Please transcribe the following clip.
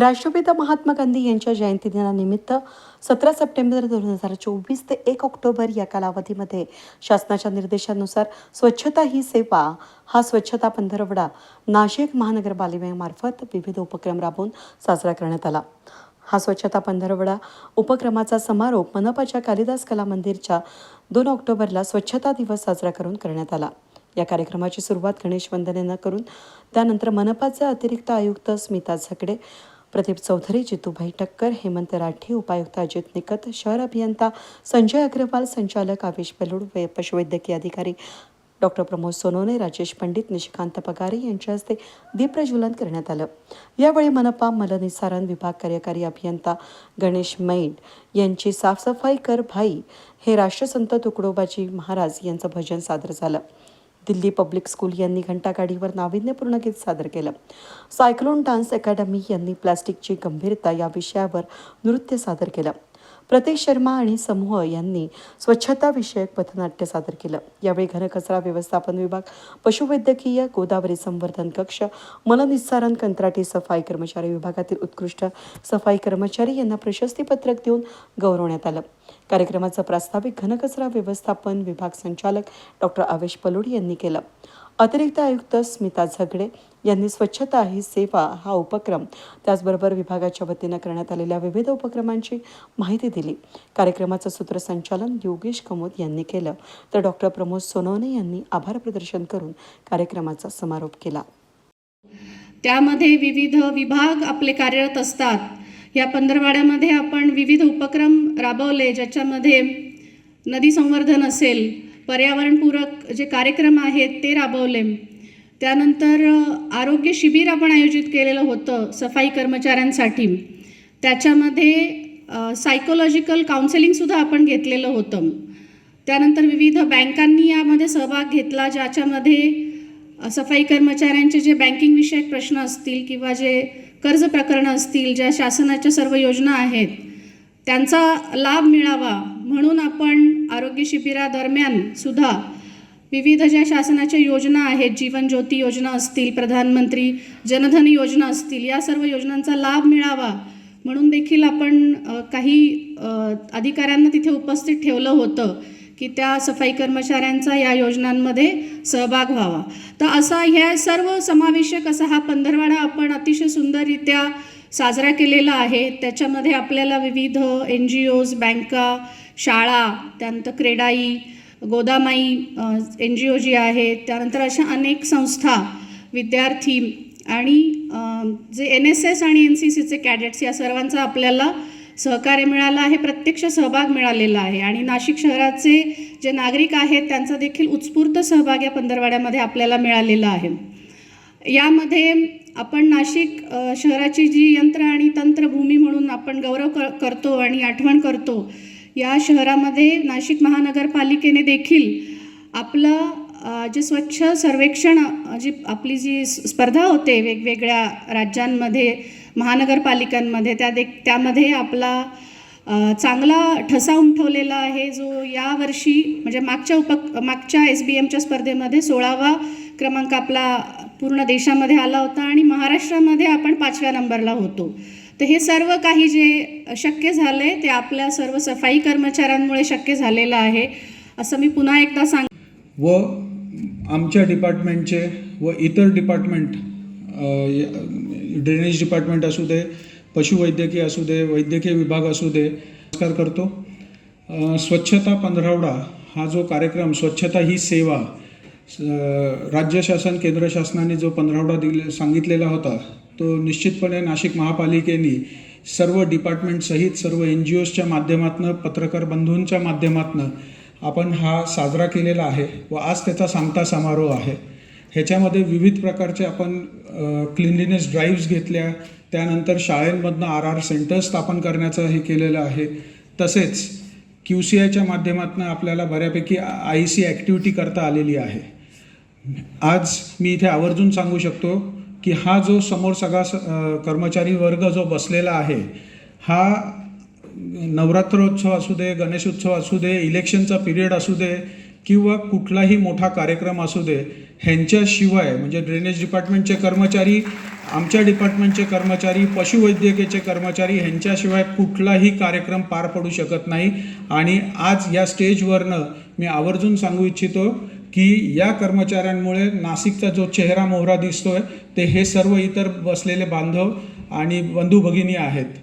राष्ट्रपिता महात्मा गांधी यांच्या जयंती दिनानिमित्त सतरा सप्टेंबर दोन हजार चोवीस ते एक ऑक्टोबर या कालावधीमध्ये शासनाच्या निर्देशानुसार स्वच्छता ही सेवा हा स्वच्छता पंधरवडा नाशिक महानगरपालिकेमार्फत विविध उपक्रम राबवून साजरा करण्यात आला. हा स्वच्छता पंधरवडा उपक्रमाचा समारोप मनपाच्या कालिदास कला मंदिरच्या दोन ऑक्टोबरला स्वच्छता दिवस साजरा करून करण्यात आला. या कार्यक्रमाची सुरुवात गणेश वंदनेनं करून त्यानंतर मनपाचे अतिरिक्त आयुक्त स्मिता झकडे प्रदीप चौधरी जितूभाई टक्कर हेमंत राठी उपायुक्त अजित निकत शहर अभियंता संजय अग्रवाल संचालक आवेश बलूड व पशुवैद्यकीय अधिकारी डॉक्टर प्रमोद सोनवणे राजेश पंडित निशिकांत पगारे यांच्या हस्ते दीपप्रज्वलन करण्यात आलं. यावेळी मनपा मलनिसारण विभाग कार्यकारी अभियंता गणेश मैंड यांची साफसफाई कर भाई हे राष्ट्रसंत तुकडोबाजी महाराज यांचं भजन सादर झालं. दिल्ली पब्लिक स्कूल यांनी घंटागाडीवर नाविन्यपूर्ण गीत सादर केलं. सायक्लोन डान्स अकॅडमी यांनी प्लॅस्टिकची गंभीरता या विषयावर नृत्य सादर केलं. प्रतीक शर्मा आणि समूह यांनी स्वच्छताविषयक पथनाट्य सादर केलं. यावेळी घनकचरा व्यवस्थापन विभाग पशुवैद्यकीय गोदावरी संवर्धन कक्ष मलनिस्सारण कंत्राटी सफाई कर्मचारी विभागातील उत्कृष्ट सफाई कर्मचारी यांना प्रशस्तीपत्रक देऊन गौरवण्यात आलं. कार्यक्रमाचं प्रास्ताविक घनकचरा व्यवस्थापन विभाग संचालक डॉक्टर आवेश पलोड यांनी केलं. अतिरिक्त आयुक्त स्मिता झगडे यांनी स्वच्छता ही सेवा हा उपक्रम त्याचबरोबर विभागाच्या वतीनं करण्यात आलेल्या विविध उपक्रमांची माहिती दिली. कार्यक्रमाचं सूत्रसंचालन योगेश कमोद यांनी केलं. तर डॉक्टर प्रमोद सोनवणे यांनी आभार प्रदर्शन करून कार्यक्रमाचा समारोप केला. त्यामध्ये विविध विभाग आपले कार्यरत असतात. या पंधरवाड्यामध्ये आपण विविध उपक्रम राबवले ज्याच्यामध्ये नदी संवर्धन असेल पर्यावरणपूरक जे कार्यक्रम आहेत ते राबवले. त्यानंतर आरोग्य शिबिर आपण आयोजित केलेलं होतं सफाई कर्मचाऱ्यांसाठी. त्याच्यामध्ये सायकोलॉजिकल काउन्सिलिंगसुद्धा आपण घेतलेलं होतं. त्यानंतर विविध बँकांनी यामध्ये सहभाग घेतला ज्याच्यामध्ये सफाई कर्मचाऱ्यांचे जे बँकिंग विषयक प्रश्न असतील किंवा जे कर्ज प्रकरणं असतील ज्या शासनाच्या सर्व योजना आहेत त्यांचा लाभ मिळावा म्हणून आपण आरोग्य शिबिरादरम्यान सुद्धा विविध ज्या शासनाच्या योजना आहेत जीवन ज्योती योजना असतील प्रधानमंत्री जनधन योजना असतील या सर्व योजनांचा लाभ मिळावा म्हणून देखील आपण काही अधिकाऱ्यांना तिथे उपस्थित ठेवलं होतं की त्या सफाई कर्मचाऱ्यांचा या योजनांमध्ये सहभाग व्हावा. तर असा ह्या सर्व समावेशक असा हा पंधरवाडा आपण अतिशय सुंदररित्या साजरा केलेला आहे. त्याच्यामध्ये आपल्याला विविध एन जी ओज बँका शाळा त्यानंतर क्रेडाई गोदामाई एन जी ओ जी आहे त्यानंतर अशा अनेक संस्था विद्यार्थी आणि जे एन एस एस आणि एन सी सीचे कॅडेट्स या सर्वांचा आपल्याला सहकार्य मिळालं आहे प्रत्यक्ष सहभाग मिळालेला आहे. आणि नाशिक शहराचे जे नागरिक आहेत त्यांचा देखील उत्स्फूर्त सहभाग या पंधरवाड्यामध्ये आपल्याला मिळालेला आहे. यामध्ये आपण नाशिक शहराची जी यंत्र आणि तंत्रभूमी म्हणून आपण गौरव क करतो आणि आठवण करतो या शहरामध्ये नाशिक महानगरपालिकेने देखील आपलं जे स्वच्छ सर्वेक्षण जी आपली जी स्पर्धा होते वेगवेगळ्या राज्यांमध्ये महानगरपालिकांमध्ये त्या दे त्यामध्ये आपला चांगला ठसा उमठवलेला आहे. जो यावर्षी म्हणजे मागच्या उप मागच्या एस बी एमच्या स्पर्धेमध्ये सोळावा क्रमांक आपला पूर्ण देशामध्ये आला होता आणि महाराष्ट्रामध्ये आपण पाचव्या नंबरला होतो. तर हे सर्व काही जे शक्य झालं आहे ते आपल्या सर्व सफाई कर्मचाऱ्यांमुळे शक्य झालेलं आहे असं मी पुन्हा एकदा सांग व आमच्या डिपार्टमेंटचे व इतर डिपार्टमेंट ड्रेनेज डिपार्टमेंट असू दे पशुवैद्यकीय असू दे वैद्यकीय विभाग असू दे नमस्कार करतो. स्वच्छता पंधरावडा हा जो कार्यक्रम स्वच्छता ही सेवा राज्य शासन केंद्र शासनाने जो पंधरावडा दिले सांगितलेला होता तो निश्चितपणे नाशिक महापालिकेने सर्व डिपार्टमेंटसहित सर्व एन जी ओजच्या माध्यमातून पत्रकार बंधूंच्या माध्यमातून आपण हा साजरा केलेला आहे व आज त्याचा सांगता समारोह आहे. ह्याच्यामध्ये विविध प्रकारचे आपण क्लिनलीनेस ड्राईव्ज घेतल्या त्यानंतर शाळेंमधनं आर आर सेंटर स्थापन करण्याचं हे केलेलं आहे. तसेच क्यू सी आयच्या माध्यमातून आपल्याला बऱ्यापैकी आय सी ॲक्टिव्हिटी करता आलेली आहे. आज मी इथे आवर्जून सांगू शकतो की हा जो समोर सगळा स- कर्मचारी वर्ग जो बसलेला आहे हा नवरात्रोत्सव असू दे गणेशोत्सव असू दे इलेक्शनचा पिरियड असू दे किंवा कुठलाही मोठा कार्यक्रम असू दे ह्यांच्याशिवाय म्हणजे ड्रेनेज डिपार्टमेंटचे कर्मचारी आमच्या डिपार्टमेंटचे कर्मचारी पशुवैद्यकीयचे कर्मचारी ह्यांच्याशिवाय कुठलाही कार्यक्रम पार पडू शकत नाही. आणि आज या स्टेजवरनं मी आवर्जून सांगू इच्छितो की या कर्मचाऱ्यांमुळे नाशिकचा जो चेहरा मोहरा दिसतोय ते हे सर्व इतर बसलेले बांधव आणि बंधू भगिनी आहेत.